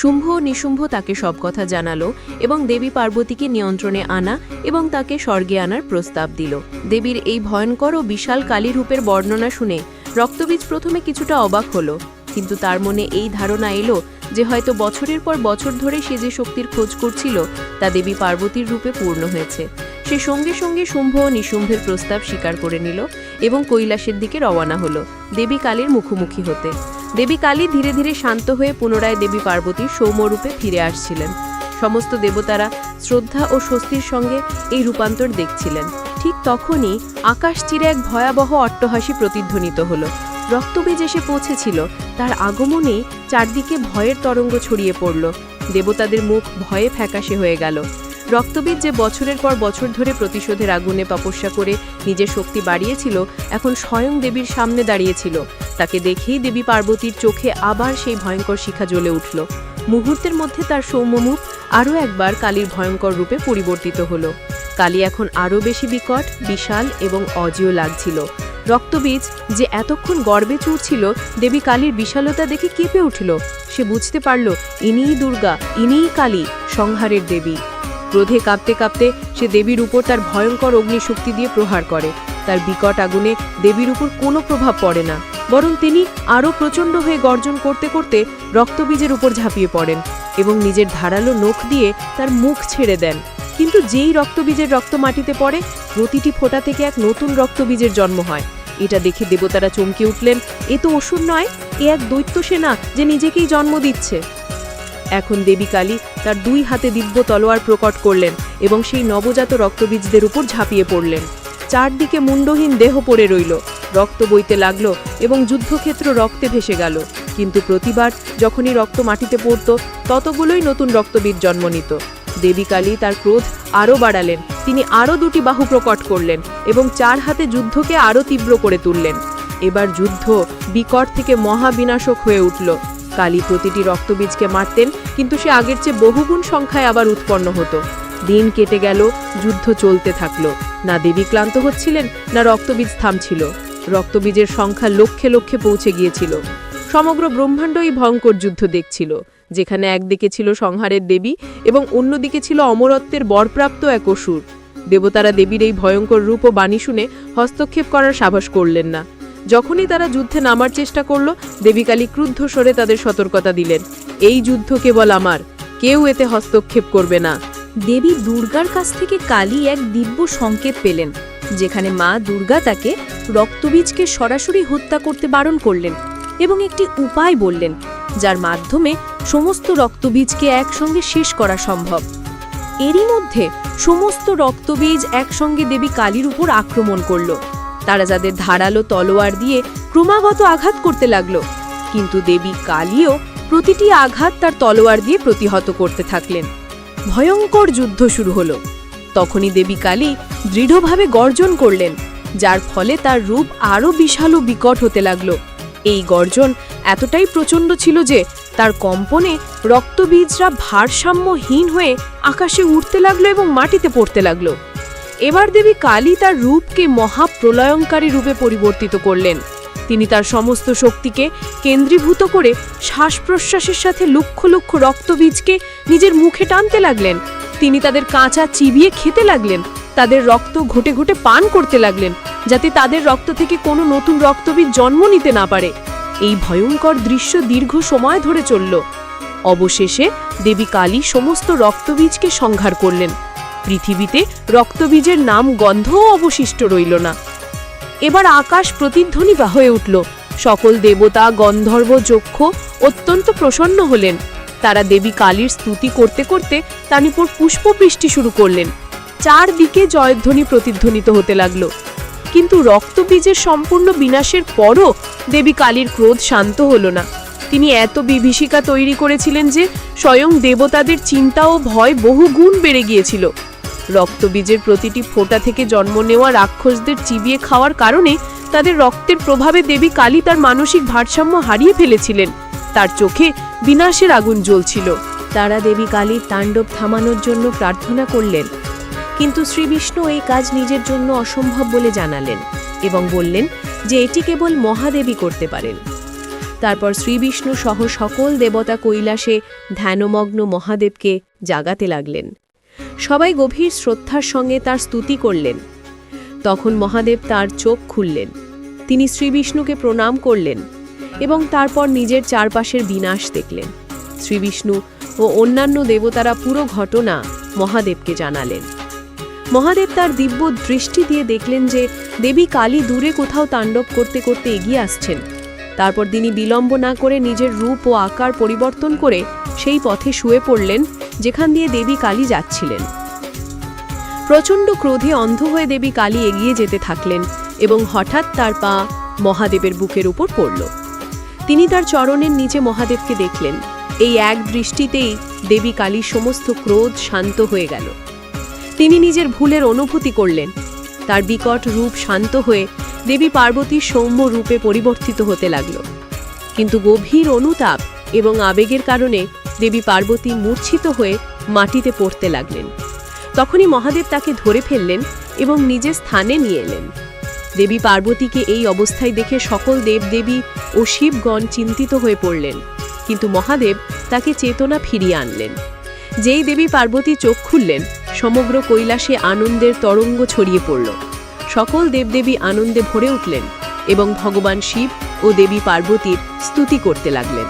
শুম্ভ ও নিশুম্ভ তাকে সব কথা জানালো এবং দেবী পার্বতীকে নিয়ন্ত্রণে আনা এবং তাকে স্বর্গে আনার প্রস্তাব দিল। দেবীর এই ভয়ঙ্কর ও বিশাল কালী রূপের বর্ণনা শুনে রক্তবীজ প্রথমে কিছুটা অবাক হলো, কিন্তু তার মনে এই ধারণা এলো যে হয়তো বছরের পর বছর ধরে সে যে শক্তির খোঁজ করছিল, তা দেবী পার্বতীর রূপে পূর্ণ হয়েছে। সে সঙ্গে সঙ্গে শুম্ভ ও নিশুম্ভের প্রস্তাব স্বীকার করে নিল এবং কৈলাসের দিকে রওয়ানা হলো, দেবী কালীর মুখোমুখি হতে। দেবী কালী ধীরে ধীরে শান্ত হয়ে পুনরায় দেবী পার্বতী সৌম্যরূপে ফিরে আসছিলেন। সমস্ত দেবতারা শ্রদ্ধা ও স্বস্তির সঙ্গে এই রূপান্তর দেখছিলেন। ঠিক তখনই আকাশ চিরে এক ভয়াবহ অট্টহাসি প্রতিধ্বনিত হলো। রক্তবীজ এসে পৌঁছেছিল। তার আগমনে চারদিকে ভয়ের তরঙ্গ ছড়িয়ে পড়ল। দেবতাদের মুখ ভয়ে ফ্যাকাশে হয়ে গেল। রক্তবীজ যে বছরের পর বছর ধরে প্রতিশোধের আগুনে তপস্যা করে নিজের শক্তি বাড়িয়েছিল, এখন স্বয়ং দেবীর সামনে দাঁড়িয়েছিল। তাকে দেখেই দেবী পার্বতীর চোখে আবার সেই ভয়ঙ্কর শিখা জ্বলে উঠল। মুহূর্তের মধ্যে তার সৌম্যমুখ আরও একবার কালীর ভয়ঙ্কর রূপে পরিবর্তিত হলো। কালী এখন আরও বেশি বিকট, বিশাল এবং অজেয় লাগছিল। রক্তবীজ যে এতক্ষণ গর্বে চুরছিল, দেবী কালীর বিশালতা দেখে কেঁপে উঠল। সে বুঝতে পারল, ইনিই দুর্গা, ইনিই কালী, সংহারের দেবী। ক্রোধে কাঁপতে কাঁপতে সে দেবীর উপর তার ভয়ঙ্কর অগ্নিশক্তি দিয়ে প্রহার করে। তার বিকট আগুনে দেবীর উপর কোনো প্রভাব পড়ে না, বরং তিনি আরও প্রচণ্ড হয়ে গর্জন করতে করতে রক্তবীজের উপর ঝাঁপিয়ে পড়েন এবং নিজের ধারালো নখ দিয়ে তার মুখ ছেড়ে দেন। কিন্তু যেই রক্তবীজের রক্ত মাটিতে পড়ে, প্রতিটি ফোঁটা থেকে এক নতুন রক্তবীজের জন্ম হয়। এটা দেখে দেবতারা চমকে উঠলেন, এ তো অসুর নয়, এ এক দৈত্য সেনা যে নিজেকেই জন্ম দিচ্ছে। এখন দেবী কালী তার দুই হাতে দিব্য তলোয়ার প্রকট করলেন এবং সেই নবজাত রক্তবীজদের উপর ঝাঁপিয়ে পড়লেন। চারদিকে মুন্ডহীন দেহ পড়ে রইল, রক্ত বইতে লাগল এবং যুদ্ধক্ষেত্র রক্তে ভেসে গেল। কিন্তু প্রতিবার যখনই রক্ত মাটিতে পড়ত, ততগুলোই নতুন রক্তবীজ জন্ম নিত। দেবী কালী তার ক্রোধ আরও বাড়ালেন, তিনি আরও দুটি বাহু প্রকট করলেন এবং চার হাতে যুদ্ধকে আরও তীব্র করে তুললেন। এবার যুদ্ধ বিকট থেকে মহাবিনাশক হয়ে উঠল। কালী প্রতিটি রক্তবীজকে মারতেন, কিন্তু সে আগের চেয়ে বহুগুণ সংখ্যায় আবার উৎপন্ন হতো। দিন কেটে গেল, যুদ্ধ চলতে থাকল। না দেবী ক্লান্ত হচ্ছিলেন, না রক্তবীজ থামছিল। রক্তবীজের সংখ্যা লক্ষে লক্ষে পৌঁছে গিয়েছিল। সমগ্র ব্রহ্মাণ্ডই ভয়ঙ্কর যুদ্ধ দেখছিল, যেখানে একদিকে ছিল সংহারের দেবী এবং অন্যদিকে ছিল অমরত্বের বরপ্রাপ্ত এক অসুর। দেবতারা দেবীর এই ভয়ঙ্কর রূপ ও বাণী শুনে হস্তক্ষেপ করার সাহস করলেন না। যখনই তারা যুদ্ধে নামার চেষ্টা করল, দেবীকালী ক্রুদ্ধ স্বরে তাদের সতর্কতা দিলেন। এই যুদ্ধ কেবল আমার, কেউ এতে হস্তক্ষেপ করবে না। দেবী দুর্গার কাছ থেকে কালী এক দিব্য সংকেত পেলেন, যেখানে মা দুর্গা তাকে রক্তবীজকে সরাসরি হত্যা করতে বারণ করলেন এবং একটি উপায় বললেন, যার মাধ্যমে সমস্ত রক্তবীজকে একসঙ্গে শেষ করা সম্ভব। এরই মধ্যে সমস্ত রক্তবীজ একসঙ্গে দেবী কালীর উপর আক্রমণ করল। তারা যাদের ধারালো তলোয়ার দিয়ে ক্রমাগত আঘাত করতে লাগল। কিন্তু দেবী কালীও প্রতিটি আঘাত তার তলোয়ার দিয়ে প্রতিহত করতে থাকলেন। ভয়ঙ্কর যুদ্ধ শুরু হলো। তখনই দেবী কালী দৃঢ়ভাবে গর্জন করলেন, যার ফলে তার রূপ আরও বিশাল ও বিকট হতে লাগল। এই গর্জন এতটাই প্রচণ্ড ছিল যে তার কম্পনে রক্তবীজরা ভারসাম্যহীন হয়ে আকাশে উঠতে লাগল এবং মাটিতে পড়তে লাগল। এবার দেবী কালী তার রূপকে মহাপ্রলয়ঙ্কারী রূপে পরিবর্তিত করলেন। তিনি তার সমস্ত শক্তিকে কেন্দ্রীভূত করে শ্বাস প্রশ্বাসের সাথে লক্ষ লক্ষ রক্তবীজকে নিজের মুখে টানতে লাগলেন। তিনি তাদের কাঁচা চিবিয়ে খেতে লাগলেন। তাদের রক্ত ঘটে ঘটে পান করতে লাগলেন, যাতে তাদের রক্ত থেকে কোনো নতুন রক্তবীজ জন্ম নিতে না পারে। এই ভয়ঙ্কর দৃশ্য দীর্ঘ সময় ধরে চলল। অবশেষে দেবী কালী সমস্ত রক্তবীজকে সংহার করলেন। পৃথিবীতে রক্তবীজের নাম, গন্ধও অবশিষ্ট রইল না। এবার আকাশ প্রতিধ্বনি বা হয়ে উঠল। সকল দেবতা, গন্ধর্ব, যক্ষ অত্যন্ত প্রসন্ন হলেন। তারা দেবী কালীর স্তুতি করতে করতে তার উপর পুষ্পবৃষ্টি শুরু করলেন। চারদিকে জয়ধ্বনি প্রতিধ্বনিত হতে লাগল। কিন্তু রক্তবীজের সম্পূর্ণ বিনাশের পরও দেবী কালীর ক্রোধ শান্ত হলো না। তিনি এত বিভীষিকা তৈরি করেছিলেন যে স্বয়ং দেবতাদের চিন্তা ও ভয় বহু গুণ বেড়ে গিয়েছিল। রক্তবীজের প্রতিটি ফোঁটা থেকে জন্ম নেওয়া রাক্ষসদের চিবিয়ে খাওয়ার কারণে তাদের রক্তের প্রভাবে দেবী কালী তার মানসিক ভারসাম্য হারিয়ে ফেলেছিলেন। তার চোখে বিনাশের আগুন জ্বলছিল। তারা দেবী কালীর তাণ্ডব থামানোর জন্য প্রার্থনা করলেন। কিন্তু শ্রীবিষ্ণু এই কাজ নিজের জন্য অসম্ভব বলে জানালেন এবং বললেন যে এটি কেবল মহাদেবী করতে পারেন। তারপর শ্রীবিষ্ণু সহ সকল দেবতা কৈলাসে ধ্যানমগ্ন মহাদেবকে জাগাতে লাগলেন। সবাই গভীর শ্রদ্ধার সঙ্গে তার স্তুতি করলেন। তখন মহাদেব তার চোখ খুললেন। তিনি শ্রীবিষ্ণুকে প্রণাম করলেন এবং তারপর নিজের চারপাশের বিনাশ দেখলেন। শ্রীবিষ্ণু ও অন্যান্য দেবতারা পুরো ঘটনা মহাদেবকে জানালেন। মহাদেব তার দিব্য দৃষ্টি দিয়ে দেখলেন যে দেবী কালী দূরে কোথাও তাণ্ডব করতে করতে এগিয়ে আসছেন। তারপর তিনি বিলম্ব না করে নিজের রূপ ও আকার পরিবর্তন করে সেই পথে শুয়ে পড়লেন, যেখান দিয়ে দেবী কালী যাচ্ছিলেন। প্রচণ্ড ক্রোধে অন্ধ হয়ে দেবী কালী এগিয়ে যেতে থাকলেন এবং হঠাৎ তার পা মহাদেবের বুকের উপর পড়ল। তিনি তার চরণের নিচে মহাদেবকে দেখলেন। এই এক দৃষ্টিতেই দেবী কালীর সমস্ত ক্রোধ শান্ত হয়ে গেল। তিনি নিজের ভুলের অনুভূতি করলেন। তার বিকট রূপ শান্ত হয়ে দেবী পার্বতীর সৌম্য রূপে পরিবর্তিত হতে লাগল। কিন্তু গভীর অনুতাপ এবং আবেগের কারণে দেবী পার্বতী মূর্ছিত হয়ে মাটিতে পড়তে লাগলেন। তখনই মহাদেব তাকে ধরে ফেললেন এবং নিজের স্থানে নিয়ে এলেন। দেবী পার্বতীকে এই অবস্থায় দেখে সকল দেবদেবী ও শিবগণ চিন্তিত হয়ে পড়লেন। কিন্তু মহাদেব তাকে চেতনা ফিরিয়ে আনলেন। যেই দেবী পার্বতী চোখ খুললেন সমগ্র কৈলাসে আনন্দের তরঙ্গ ছড়িয়ে পড়ল। সকল দেবদেবী আনন্দে ভরে উঠলেন এবং ভগবান শিব ও দেবী পার্বতীর স্তুতি করতে লাগলেন।